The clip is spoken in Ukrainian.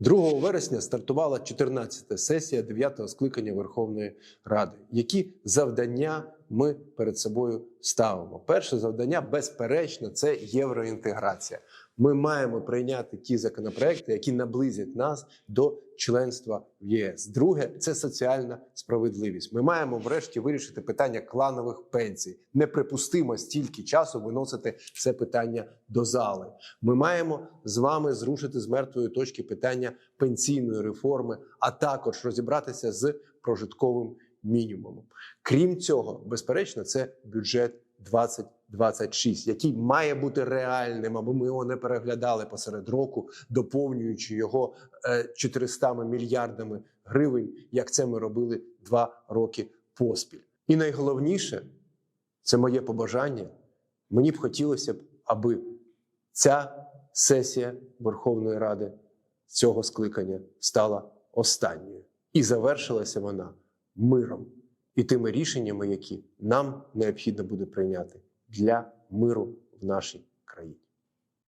2 вересня стартувала 14-та сесія 9-го скликання Верховної Ради. Які завдання ми перед собою ставимо? Перше завдання, безперечно, це євроінтеграція. Ми маємо прийняти ті законопроекти, які наблизять нас до членства в ЄС. Друге це соціальна справедливість. Ми маємо врешті вирішити питання кланових пенсій. Неприпустимо стільки часу виносити це питання до зали. Ми маємо з вами зрушити з мертвої точки питання пенсійної реформи, а також розібратися з прожитковим мінімумом. Крім цього, безперечно, це бюджет 2026, який має бути реальним, аби ми його не переглядали посеред року, доповнюючи його е, 400 мільярдами гривень, як це ми робили два роки поспіль. І найголовніше це моє побажання. Мені б хотілося б, аби ця сесія Верховної Ради цього скликання стала останньою, і завершилася вона миром і тими рішеннями, які нам необхідно буде прийняти для миру в нашій країні.